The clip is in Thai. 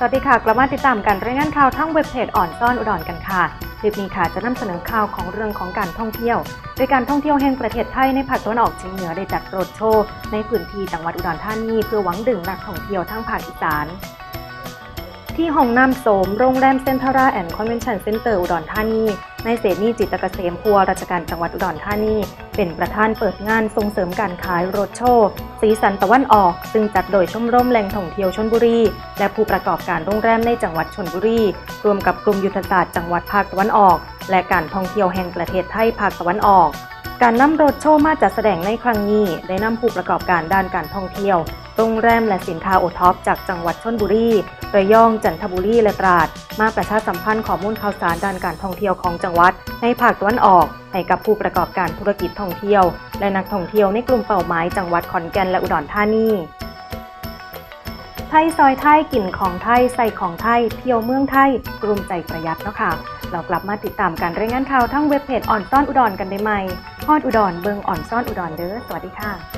สวัสดีค่ะ กลับมาติดตามการรายงานข่าวทั้งเว็บเพจอ่อนซ่อนอุดรกันค่ะ คลิปนี้ค่ะจะนำเสนอข่าวของเรื่องของการท่องเที่ยว โดยการท่องเที่ยวแห่งประเทศไทยในภาคตะวันออกเฉียงเหนือได้จัดโรดโชว์ในพื้นที่จังหวัดอุดรธานีเพื่อหวังดึงนักท่องเที่ยวทั้งภาคอีสาน ที่ห้องน้ำโสมโรงแรมเซ็นทราแอนด์คอนเวนชั่นเซ็นเตอร์อุดรธานี ในเสนีจิตรเกษมพัวราชการจังหวัดอุดรธานี เป็นประธานเปิดงานส่งเสริมการขายรถโชว์สีสันตะวันออก ซึ่งจัดโดยชมรมแหล่งท่องเที่ยวชนบุรี และผู้ประกอบการโรงแรมในจังหวัดชนบุรี รวมกับกลุ่มยุทธศาสตร์จังหวัดภาคตะวันออก และการท่องเที่ยวแห่งประเทศไทยภาคตะวันออกการนำรถโชว์มาจัดแสดงในครั้งนี้ ได้นำผู้ประกอบการด้านการท่องเที่ยว โรงแรมและสินค้าโอท็อปจากจังหวัดชนบุรีระยองจันทบุรีและตราด มาประชาสัมพันธ์ข้อมูลข่าวสารด้านการท่องเที่ยวของจังหวัด ในภาคตะวันออก ให้กับผู้ประกอบการธุรกิจท่องเที่ยว และนักท่องเที่ยวในกลุ่มเป้าหมายจังหวัดขอนแก่นและอุดรธานีไทยซอยไทยกลิ่นของไทยใส่ของไทยเที่ยวเมืองไทยกลุ่มใจประหยัดเนาะค่ะเรากลับมาติดตามการรายงานข่าวทั้งเว็บเพจอ่อนซ่อนอุดรกันได้ไหมฮอดอุดรเบิงอ่อนซ่อนอุดรเด้อสวัสดีค่ะ